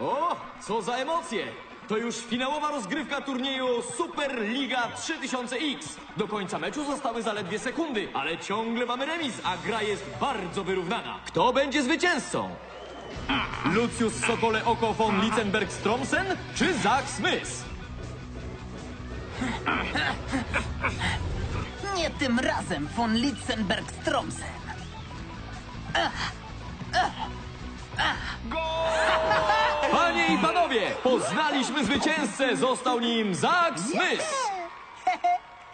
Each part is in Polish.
O, co za emocje! To już finałowa rozgrywka turnieju Superliga 3000X. Do końca meczu zostały zaledwie sekundy, ale ciągle mamy remis, a gra jest bardzo wyrównana. Kto będzie zwycięzcą? Lucius Sokole Oko von Litzenberg Stromsen czy Zach Smith? Nie tym razem, von Litzenberg Stromsen. Panie i panowie, poznaliśmy zwycięzcę. Został nim Zach Smith.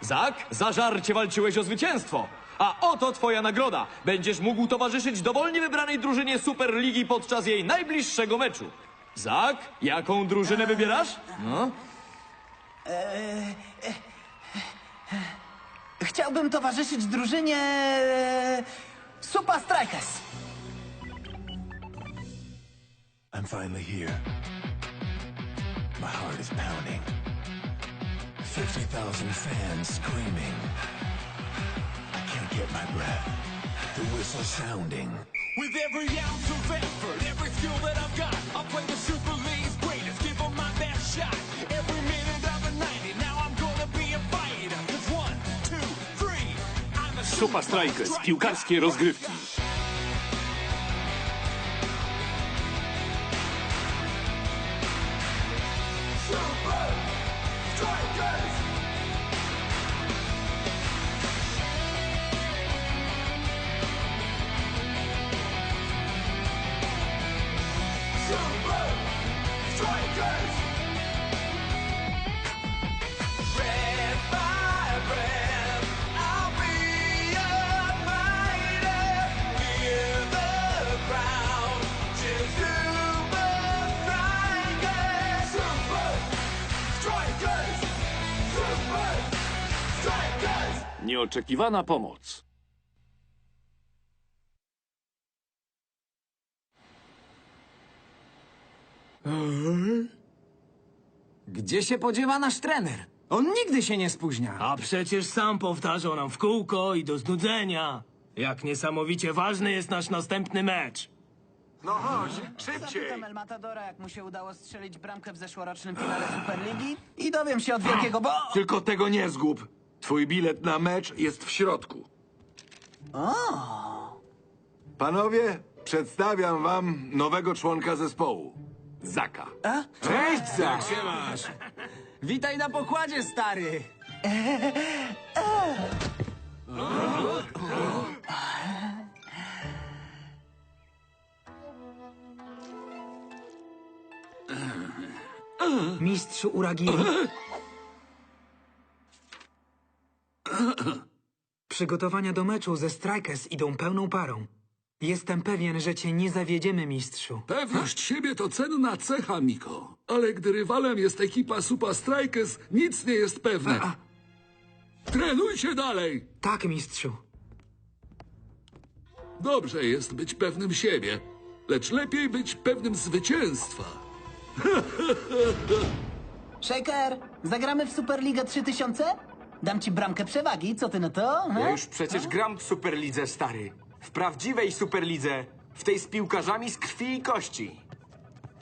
Zach, zażarcie walczyłeś o zwycięstwo. A oto twoja nagroda. Będziesz mógł towarzyszyć dowolnie wybranej drużynie Superligi podczas jej najbliższego meczu. Zach, jaką drużynę wybierasz? No. Chciałbym towarzyszyć drużynie... e, Super Strikers. I'm finally here. My heart is pounding. 50,000 fans screaming. I can't get my breath. The whistle sounding. With every ounce of effort, every skill that I've got, I'll play the Super League's greatest, give 'em my best shot. Every minute of the 90, now I'm gonna be a fighter. 'Cause one, two, three, I'm a Super Strikers, piłkarskie rozgrywki. Nieoczekiwana pomoc. Gdzie się podziewa nasz trener? On nigdy się nie spóźnia. A przecież sam powtarzał nam w kółko i do znudzenia. Jak niesamowicie ważny jest nasz następny mecz. Zapytam El Matadora, jak mu się udało strzelić bramkę w zeszłorocznym finale Superligi i dowiem się od wielkiego, bo... Tylko tego nie zgub. Twój bilet na mecz jest w środku. Panowie, przedstawiam wam nowego członka zespołu. Zaka. Cześć, Zach! Witaj na pokładzie, stary! Mistrzu Uragiri. Przygotowania do meczu ze Strikers idą pełną parą. Jestem pewien, że cię nie zawiedziemy, mistrzu. Pewność siebie to cenna cecha, Miko. Ale gdy rywalem jest ekipa Super Strikers, nic nie jest pewne. Trenujcie dalej! Tak, mistrzu. Dobrze jest być pewnym siebie, lecz lepiej być pewnym zwycięstwa. Shaker, zagramy w Superligę 3000? Dam ci bramkę przewagi, co ty na to? Ja już przecież gram w Superlidze, stary. W prawdziwej Superlidze. W tej z piłkarzami z krwi i kości.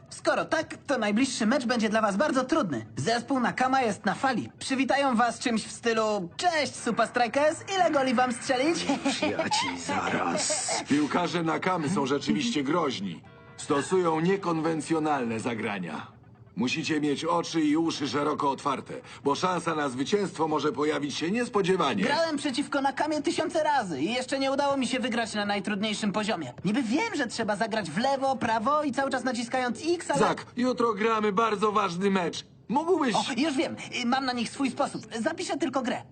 Skoro tak, to najbliższy mecz będzie dla was bardzo trudny. Zespół Nakama jest na fali. Przywitają was czymś w stylu Cześć, Super Strikers, ile goli wam strzelić? Ja ci zaraz. Piłkarze Nakamy są rzeczywiście groźni. Stosują niekonwencjonalne zagrania. Musicie mieć oczy i uszy szeroko otwarte, bo szansa na zwycięstwo może pojawić się niespodziewanie. Grałem przeciwko Nakamie tysiące razy i jeszcze nie udało mi się wygrać na najtrudniejszym poziomie. Niby wiem, że trzeba zagrać w lewo, prawo i cały czas naciskając X, ale... Zak, jutro gramy bardzo ważny mecz. Mógłbyś... O, już wiem, mam na nich swój sposób. Zapiszę tylko grę.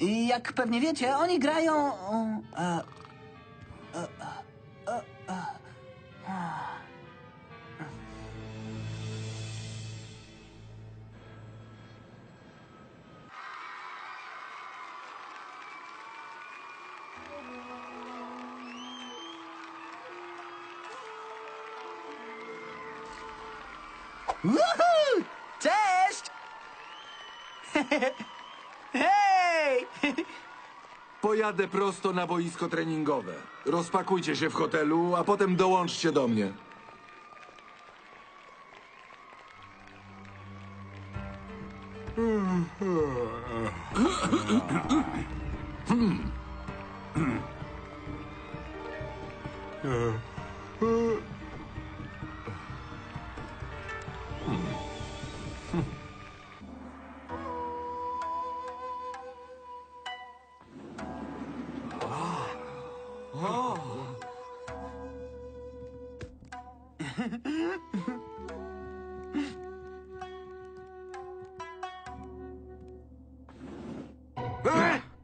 I jak pewnie wiecie, oni grają... um, e, Woohoo! Cześć! Hej! Pojadę prosto na boisko treningowe. Rozpakujcie się w hotelu, a potem dołączcie do mnie.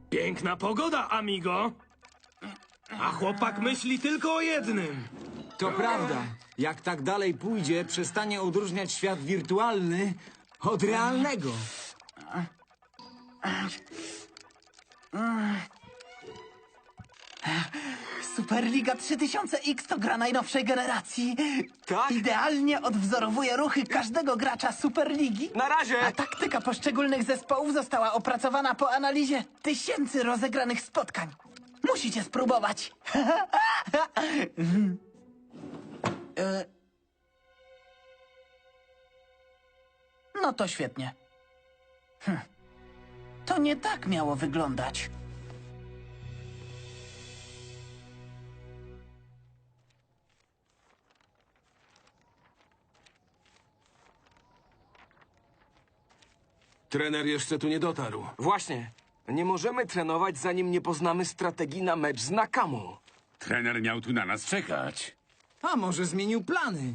Piękna pogoda, amigo. A chłopak myśli tylko o jednym. To prawda. Jak tak dalej pójdzie, przestanie odróżniać świat wirtualny od realnego. Superliga 3000X to gra najnowszej generacji. Tak? Idealnie odwzorowuje ruchy każdego gracza Superligi. Na razie! A taktyka poszczególnych zespołów została opracowana po analizie tysięcy rozegranych spotkań. Musicie spróbować. E, No to świetnie. Hm. To nie tak miało wyglądać. Trener jeszcze tu nie dotarł. Właśnie. Nie możemy trenować, zanim nie poznamy strategii na mecz z Nakamą. Trener miał tu na nas czekać. A może zmienił plany?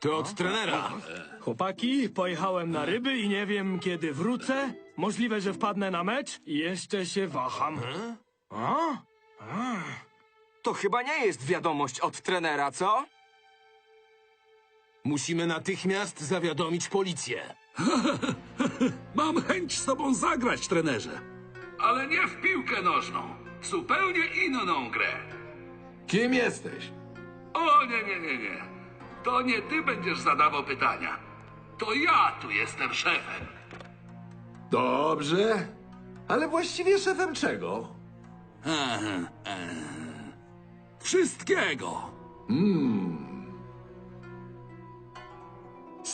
To od trenera. Chłopaki, pojechałem na ryby i nie wiem, kiedy wrócę. Możliwe, że wpadnę na mecz i jeszcze się waham. A? To chyba nie jest wiadomość od trenera, co? Musimy natychmiast zawiadomić policję. Mam chęć z tobą zagrać, trenerze. Ale nie w piłkę nożną. Zupełnie inną grę. Kim jesteś? O, nie, nie, nie, nie. To nie ty będziesz zadawał pytania. To ja tu jestem szefem. Dobrze. Ale właściwie szefem czego? Wszystkiego.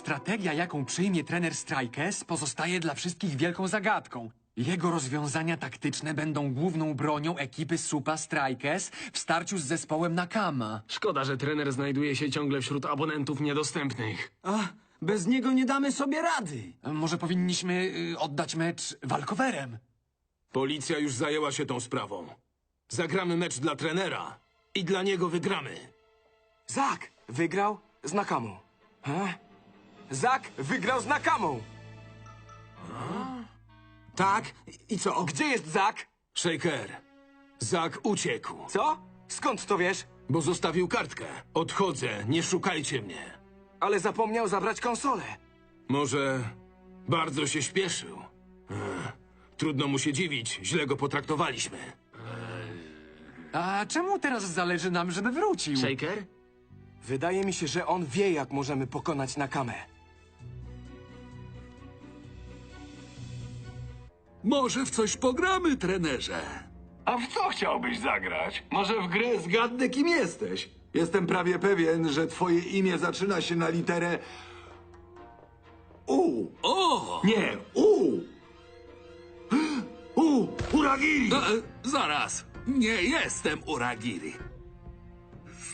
Strategia, jaką przyjmie trener Strikers, pozostaje dla wszystkich wielką zagadką. Jego rozwiązania taktyczne będą główną bronią ekipy Supa Strikers w starciu z zespołem Nakama. Szkoda, że trener znajduje się ciągle wśród abonentów niedostępnych. A, bez niego nie damy sobie rady. Może powinniśmy y, oddać mecz walkowerem? Policja już zajęła się tą sprawą. Zagramy mecz dla trenera i dla niego wygramy. Zak wygrał z Nakamą. He? Zak wygrał z Nakamą. Tak? I co? Gdzie jest Zak? Shaker, Zak uciekł, Co? Skąd to wiesz? bo zostawił kartkę. Odchodzę, nie szukajcie mnie. Ale zapomniał zabrać konsolę. Może bardzo się śpieszył. Ech, Trudno mu się dziwić, źle go potraktowaliśmy. A czemu teraz zależy nam, żeby wrócił? Shaker? Wydaje mi się, że on wie, jak możemy pokonać Nakamę. Może w coś pogramy, trenerze. A w co chciałbyś zagrać? Może w grę zgadnę, kim jesteś? Jestem prawie pewien, że twoje imię zaczyna się na literę U. O! Nie, U. U. Uragiri. E, zaraz. Nie jestem Uragiri.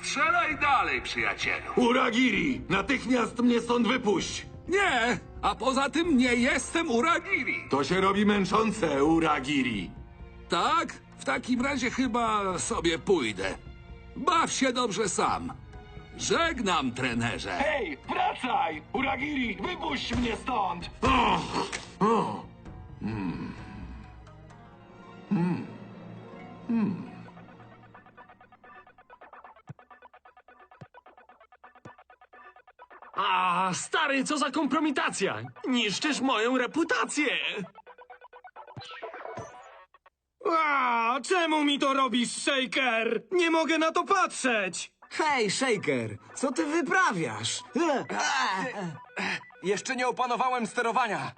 Strzelaj dalej, przyjacielu. Uragiri. Natychmiast mnie stąd wypuść. Nie, a poza tym nie jestem Uragiri. To się robi męczące, Uragiri. Tak? W takim razie chyba sobie pójdę. Baw się dobrze sam. Żegnam, trenerze. Hej, wracaj! Uragiri, wypuść mnie stąd! A, stary, co za kompromitacja! Niszczysz moją reputację! A, czemu mi to robisz, Shaker? Nie mogę na to patrzeć! Hej, Shaker, co ty wyprawiasz? Jeszcze nie opanowałem sterowania.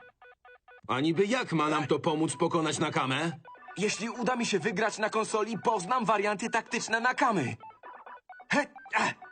A niby jak ma nam to pomóc pokonać Nakamę? Jeśli uda mi się wygrać na konsoli, poznam warianty taktyczne Nakamy. He, e.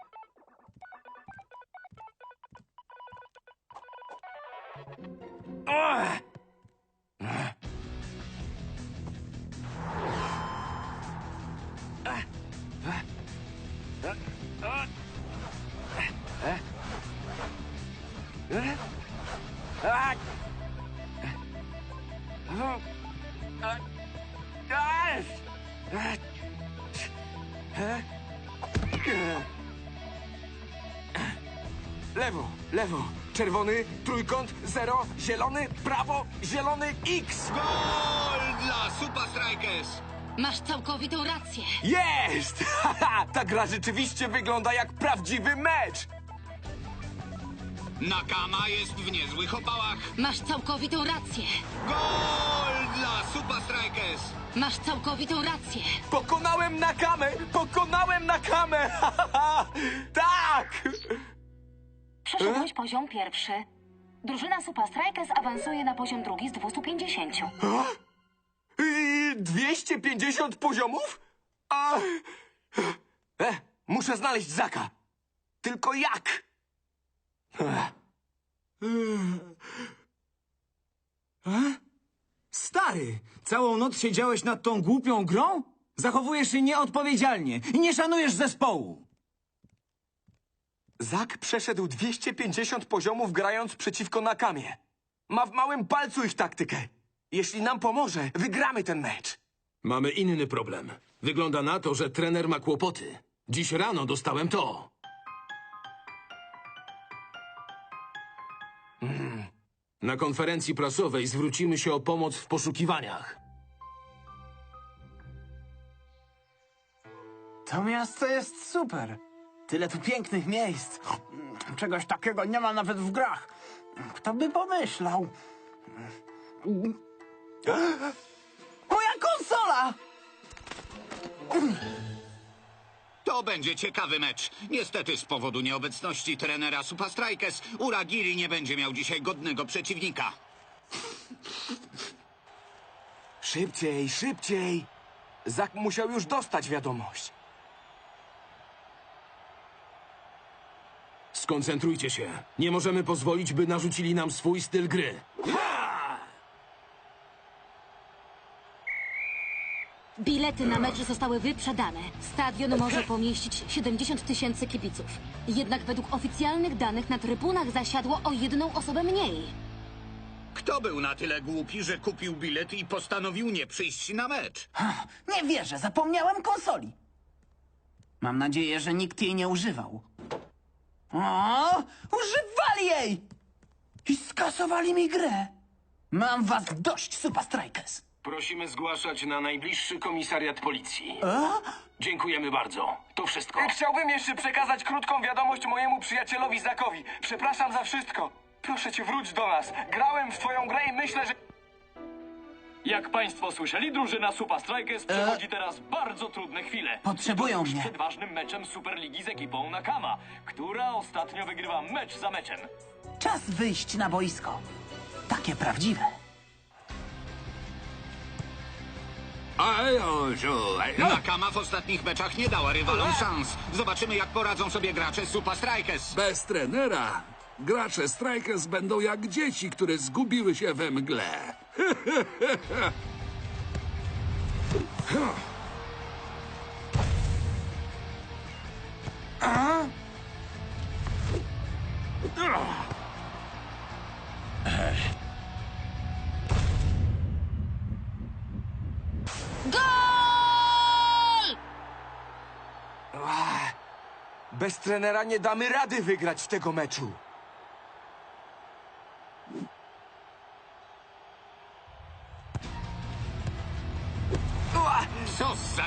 Lewo, lewo. Czerwony, trójkąt, zero, zielony, prawo, zielony, X. Gol dla Super Strikers! Masz całkowitą rację. Jest! Ta gra rzeczywiście wygląda jak prawdziwy mecz. Nakama jest w niezłych opałach. Masz całkowitą rację. Gol dla Super Strikers! Masz całkowitą rację. Pokonałem Nakamę! Pokonałem Nakamę! tak! Przeszedłeś poziom pierwszy. Drużyna Super Strikers awansuje na poziom drugi z 250. Yy, 250 poziomów? A... E, muszę znaleźć Zaka. Tylko jak? Stary, całą noc siedziałeś nad tą głupią grą? Zachowujesz się nieodpowiedzialnie i nie szanujesz zespołu. Zak przeszedł 250 poziomów grając przeciwko Nakamie. Ma w małym palcu ich taktykę. Jeśli nam pomoże, wygramy ten mecz. Mamy inny problem. Wygląda na to, że trener ma kłopoty. Dziś rano dostałem to. Mm. Na konferencji prasowej zwrócimy się o pomoc w poszukiwaniach. To miasto jest super. Tyle tu pięknych miejsc. Czegoś takiego nie ma nawet w grach. Kto by pomyślał? Moja konsola! To będzie ciekawy mecz. Niestety z powodu nieobecności trenera Super Strikers Uragiri nie będzie miał dzisiaj godnego przeciwnika. Szybciej, szybciej! Zak musiał już dostać wiadomość. Skoncentrujcie się. Nie możemy pozwolić, by narzucili nam swój styl gry. Bilety na mecz zostały wyprzedane. Stadion może pomieścić 70 tysięcy kibiców. Jednak według oficjalnych danych na trybunach zasiadło o jedną osobę mniej. Kto był na tyle głupi, że kupił bilet i postanowił nie przyjść na mecz? Nie wierzę, zapomniałem konsoli. Mam nadzieję, że nikt jej nie używał. O, używali jej! I skasowali mi grę. Mam was dość, Super Strikers. Prosimy zgłaszać na najbliższy komisariat policji. Dziękujemy bardzo. To wszystko. Chciałbym jeszcze przekazać krótką wiadomość mojemu przyjacielowi Zakowi. Przepraszam za wszystko. Proszę cię, wróć do nas. Grałem w twoją grę i myślę, że... Jak państwo słyszeli, drużyna Super Strikers przechodzi teraz bardzo trudne chwile. Potrzebują Tuż mnie. przed ważnym meczem Superligi z ekipą Nakama, która ostatnio wygrywa mecz za meczem. Czas wyjść na boisko. Takie prawdziwe. Nakama w ostatnich meczach nie dała rywalom szans. Zobaczymy, jak poradzą sobie gracze Super Strikers. Bez trenera gracze Strikers będą jak dzieci, które zgubiły się we mgle. Gol! Bez trenera nie damy rady wygrać tego meczu.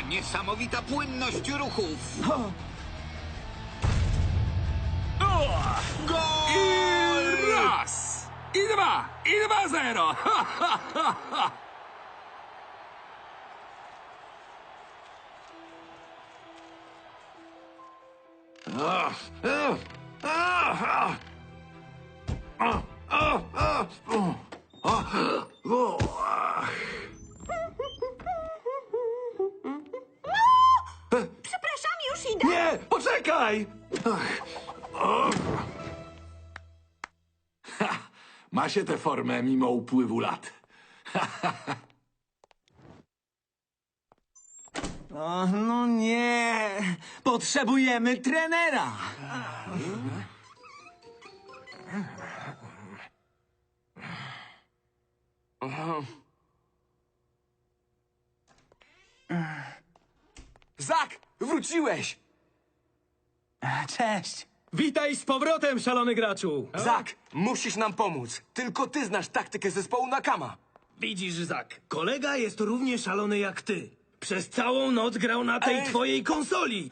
Niesamowita płynność ruchów! I raz! I dwa! I dwa zero! Ha, ha, ha, ha. Idę. Nie, poczekaj! Ach, o. Ha, Ma się tę formę mimo upływu lat. O, no nie! Potrzebujemy trenera! Zak, wróciłeś! Cześć. Witaj z powrotem, szalony graczu! Zak, musisz nam pomóc. Tylko ty znasz taktykę zespołu Nakama. Widzisz, Zak, kolega jest równie szalony jak ty. Przez całą noc grał na tej Ej. twojej konsoli.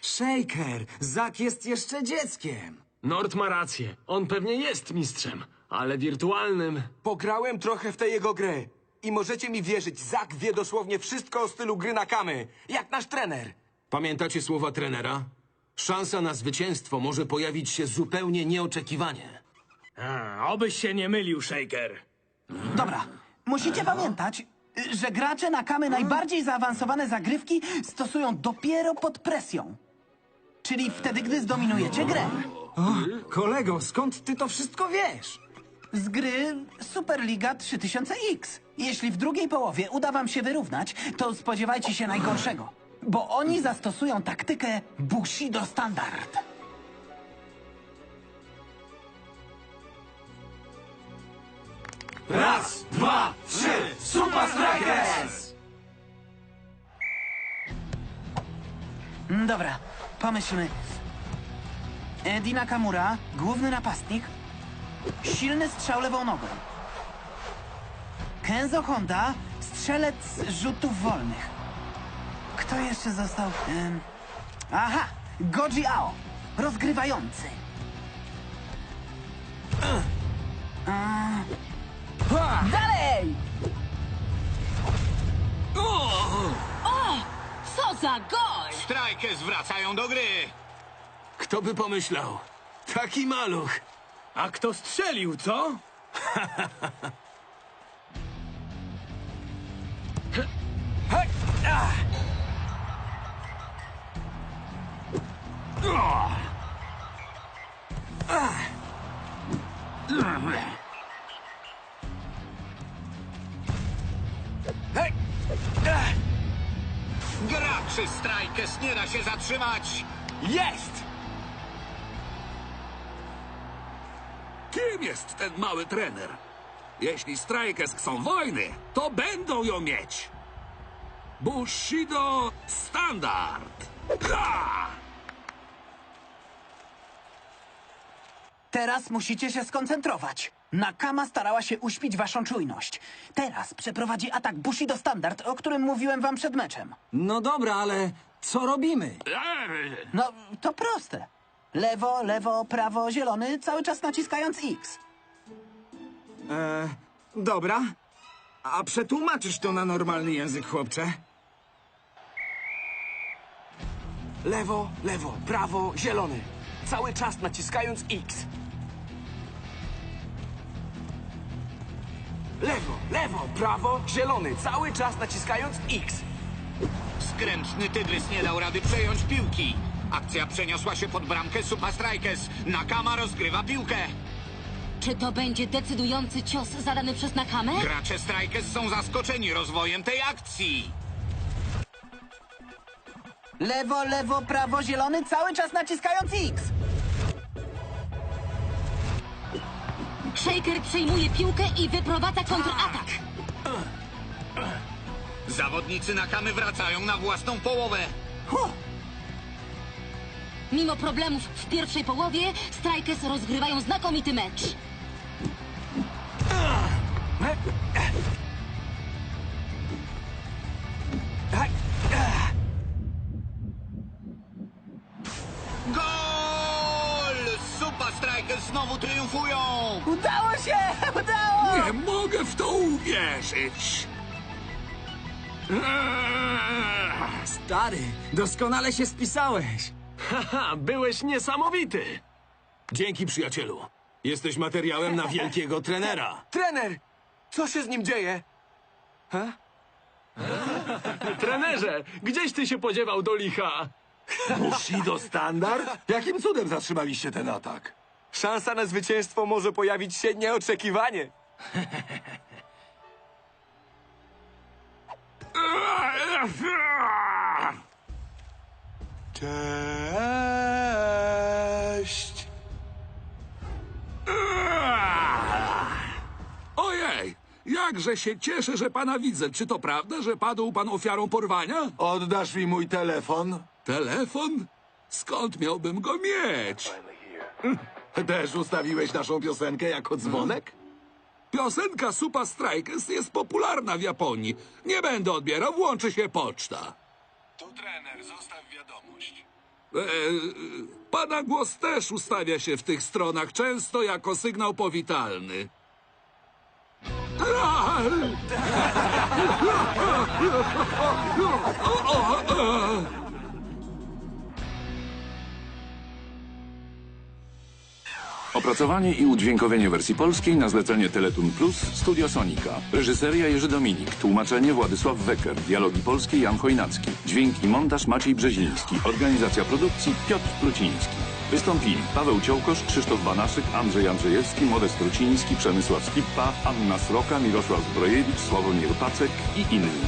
Shaker, Zak jest jeszcze dzieckiem. Nord ma rację. On pewnie jest mistrzem, ale wirtualnym. Pograłem trochę w tę jego grę. I możecie mi wierzyć, Zak wie dosłownie wszystko o stylu gry Nakamy. Jak nasz trener. Pamiętacie słowa trenera? Szansa na zwycięstwo może pojawić się zupełnie nieoczekiwanie. A, obyś się nie mylił, Shaker. Dobra, musicie pamiętać, że gracze na kamy najbardziej zaawansowane zagrywki stosują dopiero pod presją. Czyli wtedy, gdy zdominujecie grę. Kolego, skąd ty to wszystko wiesz? Z gry Superliga 3000X. Jeśli w drugiej połowie uda wam się wyrównać, to spodziewajcie się najgorszego. Bo oni zastosują taktykę Bushido Standard. Raz, dwa, trzy, Super Strikers! Mm, Dobra, pomyślmy. Eddie Nakamura, główny napastnik, silny strzał lewą nogą. Kenzo Honda, strzelec rzutów wolnych. Kto jeszcze został? Ym... Aha, Goji Ao, rozgrywający. A... Dalej! O! Co za gol! Strikers wracają do gry. Kto by pomyślał? Taki maluch. A kto strzelił, co? Graczy Strikers nie się zatrzymać. Jest! Kim jest ten mały trener? Jeśli Strikers chcą wojny, to będą ją mieć. Bushido Standard. Ha! Teraz musicie się skoncentrować. Nakama starała się uśpić waszą czujność. Teraz przeprowadzi atak Bushido Standard, o którym mówiłem wam przed meczem. No dobra, ale co robimy? No, to proste. Lewo, lewo, prawo, zielony, cały czas naciskając X. E, dobra. A przetłumaczysz to na normalny język, chłopcze? Lewo, lewo, prawo, zielony. Cały czas naciskając X. Lewo, lewo, prawo, zielony. Cały czas naciskając X. Skrętny tygrys nie dał rady przejąć piłki. Akcja przeniosła się pod bramkę Super Strikers. Nakama rozgrywa piłkę. Czy to będzie decydujący cios zadany przez Nakamę? Gracze Strikers są zaskoczeni rozwojem tej akcji. Lewo, lewo, prawo, zielony, cały czas naciskając X. Shaker przejmuje piłkę i wyprowadza kontratak. Zawodnicy Nakamy wracają na własną połowę. Mimo problemów w pierwszej połowie, Strikers rozgrywają znakomity mecz. Znowu triumfują! Udało się! Udało! Nie mogę w to uwierzyć. Stary, doskonale się spisałeś. Haha, byłeś niesamowity. Dzięki, przyjacielu. Jesteś materiałem na wielkiego trenera. Trener! Co się z nim dzieje? Trenerze, gdzieś ty się podziewał do licha? Bushido Standard? Jakim cudem zatrzymaliście ten atak? Szansa na zwycięstwo może pojawić się nieoczekiwanie. Cześć! Ojej! Jakże się cieszę, że pana widzę. Czy to prawda, że padł pan ofiarą porwania? Oddasz mi mój telefon? Telefon? Skąd miałbym go mieć? Też ustawiłeś naszą piosenkę jako dzwonek? Piosenka Supa Strikers jest popularna w Japonii. Nie będę odbierał, włączy się poczta. To trener, zostaw wiadomość. E, pana głos też ustawia się w tych stronach, często jako sygnał powitalny. Opracowanie i udźwiękowienie wersji polskiej na zlecenie Teletun Plus Studio Sonika. Reżyseria Jerzy Dominik. Tłumaczenie Władysław Wecker. Dialogi polskie Jan Chojnacki. Dźwięk i montaż Maciej Brzeziński. Organizacja produkcji Piotr Pluciński. Wystąpili Paweł Ciołkosz, Krzysztof Banaszyk, Andrzej Andrzejewski, Modest Truciński, Przemysław Skippa, Anna Sroka, Mirosław Zbrojewicz, Sławomir Pacek i inni.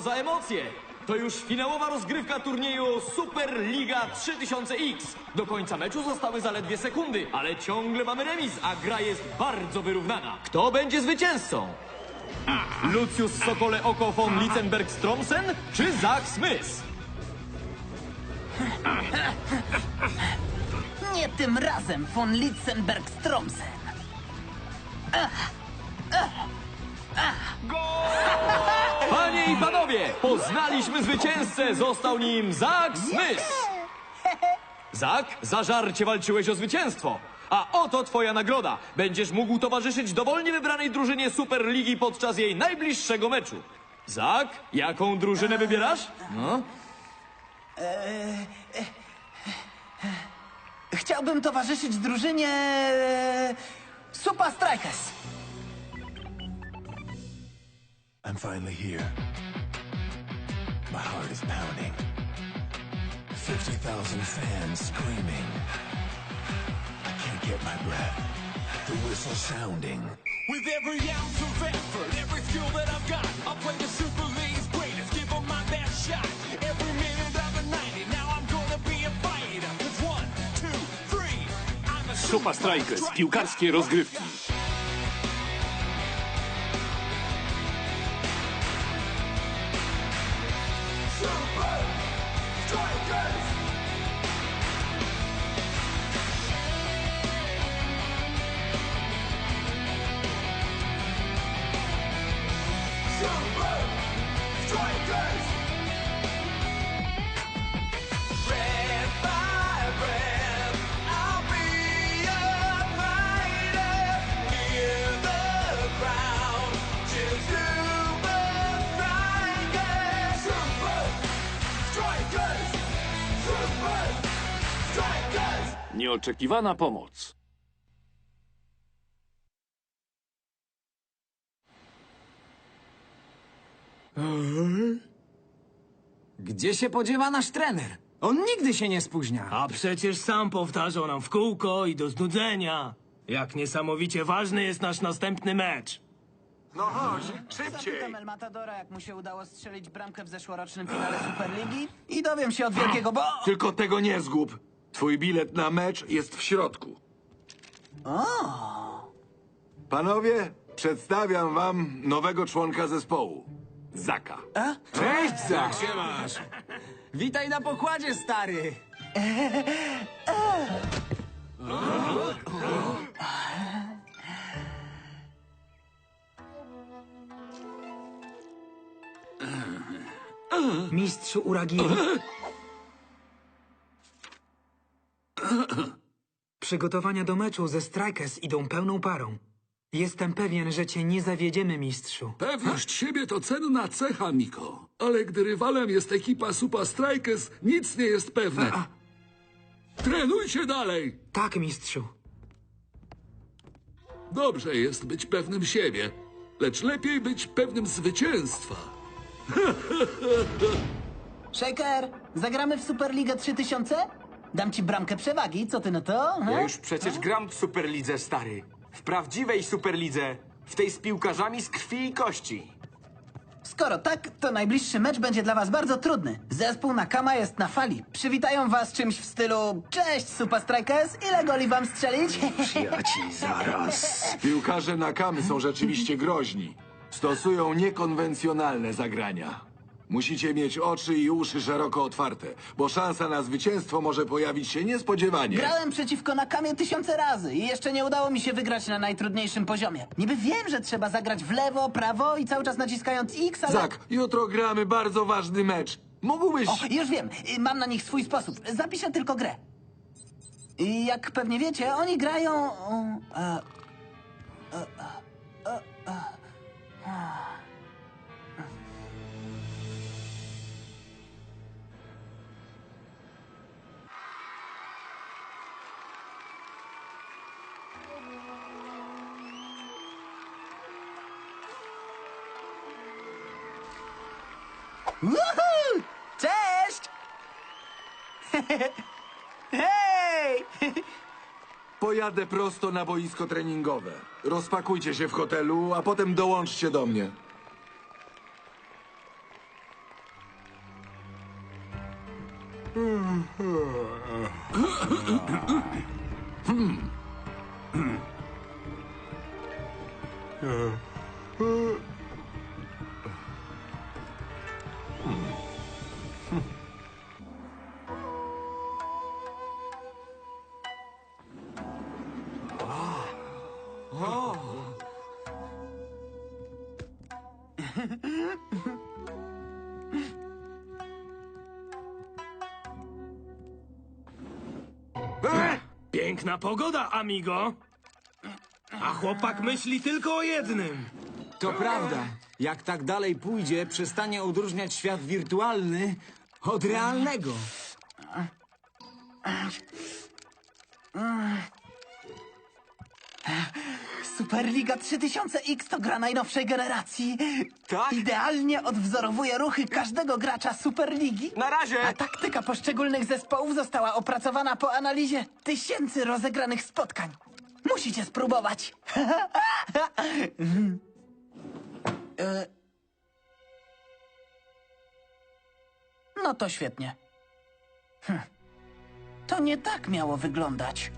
Za emocje! To już finałowa rozgrywka turnieju Superliga 3000X. Do końca meczu zostały zaledwie sekundy, ale ciągle mamy remis, a gra jest bardzo wyrównana. Kto będzie zwycięzcą? Lucius Sokole Oko von Litzenberg Stromsen czy Zach Smith? Nie tym razem, von Litzenberg Stromsen. Panie i panowie, poznaliśmy zwycięzcę. Został nim Zach Smith. Zach, zażarcie walczyłeś o zwycięstwo. A oto twoja nagroda. Będziesz mógł towarzyszyć dowolnie wybranej drużynie Superligi podczas jej najbliższego meczu. Zach, jaką drużynę wybierasz? No. Chciałbym towarzyszyć drużynie... e, Supa Strikers. I'm finally here. My heart is pounding. 50,000 fans screaming. I can't get my breath. The whistle sounding. With every ounce of effort, every skill that I've got, I'll play the Super League's greatest, give 'em my best shot. Every minute of the 90, now I'm gonna be a fighter. It's one, two, three. I'm a Supa Strikers, piłkarskie rozgrywki. Nieoczekiwana pomoc. Gdzie się podziewa nasz trener? On nigdy się nie spóźnia. A przecież sam powtarzał nam w kółko i do znudzenia. Jak niesamowicie ważny jest nasz następny mecz. No chodź, Zapytam El Matadora, jak mu się udało strzelić bramkę w zeszłorocznym finale Superligi i dowiem się od wielkiego, bo... Tylko tego nie zgub. Twój bilet na mecz jest w środku. Panowie, przedstawiam wam nowego członka zespołu. Zaka. Cześć, Zach! Jak się masz? Witaj na pokładzie, stary! Mistrzu Uragiri. Przygotowania do meczu ze Strikers idą pełną parą. Jestem pewien, że cię nie zawiedziemy, mistrzu. Pewność siebie to cenna cecha, Miko. Ale gdy rywalem jest ekipa Super Strikers, nic nie jest pewne. Trenujcie dalej! Tak, mistrzu. Dobrze jest być pewnym siebie, lecz lepiej być pewnym zwycięstwa. Shaker, zagramy w Superligę 3000? Dam ci bramkę przewagi, co ty na to? ha? Ja już przecież gram w Superlidze, stary. W prawdziwej Superlidze. W tej z piłkarzami z krwi i kości. Skoro tak, to najbliższy mecz będzie dla was bardzo trudny. Zespół Nakama jest na fali. Przywitają was czymś w stylu Cześć, Super Strikers, ile goli wam strzelić? Przyjaci, zaraz. Piłkarze Nakamy są rzeczywiście groźni. Stosują niekonwencjonalne zagrania. Musicie mieć oczy i uszy szeroko otwarte, bo szansa na zwycięstwo może pojawić się niespodziewanie. Grałem przeciwko Nakamie tysiące razy i jeszcze nie udało mi się wygrać na najtrudniejszym poziomie. Niby wiem, że trzeba zagrać w lewo, prawo i cały czas naciskając X, ale... Zak, jutro gramy bardzo ważny mecz. Mógłbyś... O, już wiem, y, mam na nich swój sposób. Zapiszę tylko grę. I jak pewnie wiecie, oni grają... o, e, e, Woohoo! Cześć! Hej! Pojadę prosto na boisko treningowe. Rozpakujcie się w hotelu, a potem dołączcie do mnie. Piękna pogoda, amigo. A chłopak myśli tylko o jednym. To prawda. Jak tak dalej pójdzie, przestanie odróżniać świat wirtualny od realnego. Superliga 3000X to gra najnowszej generacji. Tak? Idealnie odwzorowuje ruchy każdego gracza Superligi. Na razie! A taktyka poszczególnych zespołów została opracowana po analizie tysięcy rozegranych spotkań. Musicie spróbować. E, No to świetnie. Hm. To nie tak miało wyglądać.